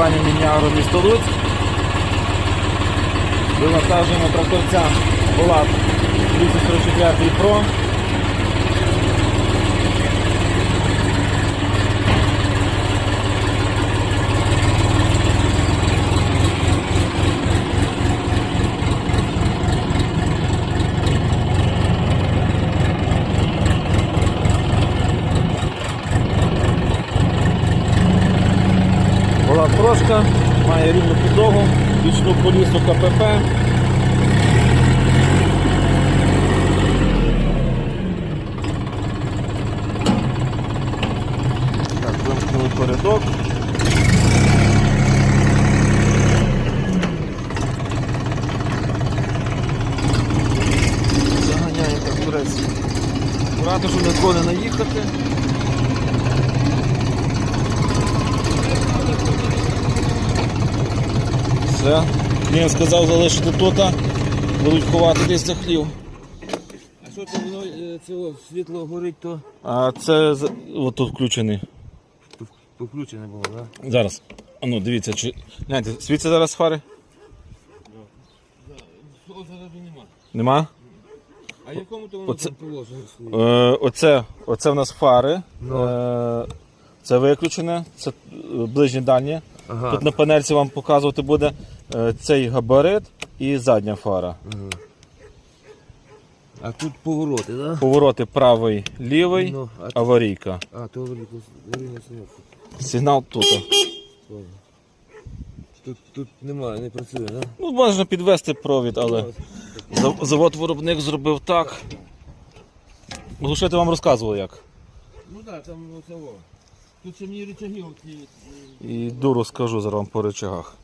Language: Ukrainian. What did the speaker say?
компанії Мініагро місто Луцьк. Вивантажуємо тракторця Булат 244 Pro. Була трошка, має рівну підлогу, бічну колісу КПП. Так, вимкнули передок. Заганяємо тракторець. Аккуратно, щоб ніколи не наїхати. Все. Він сказав залишити тут, будуть ховати десь за хлів. А що це воно е, цього світло горить, то А це з- отут включений. покручене було, так? Зараз. А ну дивіться, чи. Гляньте, світиться зараз фари? Зараз нема. Нема? А якому то воно Оце- там положено? Е, оце, оце в нас фари. Е, це виключене, це е, ближнє дальнє. Ага. Тут на панельці вам показувати буде е, цей габарит і задня фара. А тут повороти, так? Повороти правий, лівий, Ну, а тут- аварійка. А, то аварійка. Сигнал тут. Тут, тут немає, не працює, так? Ну, можна підвести провід, але зав- завод-виробник зробив так. Глушити вам розказував як. Ну так, там цього. Тут ще мені рычаги оці. І до скажу зараз вам по речагах.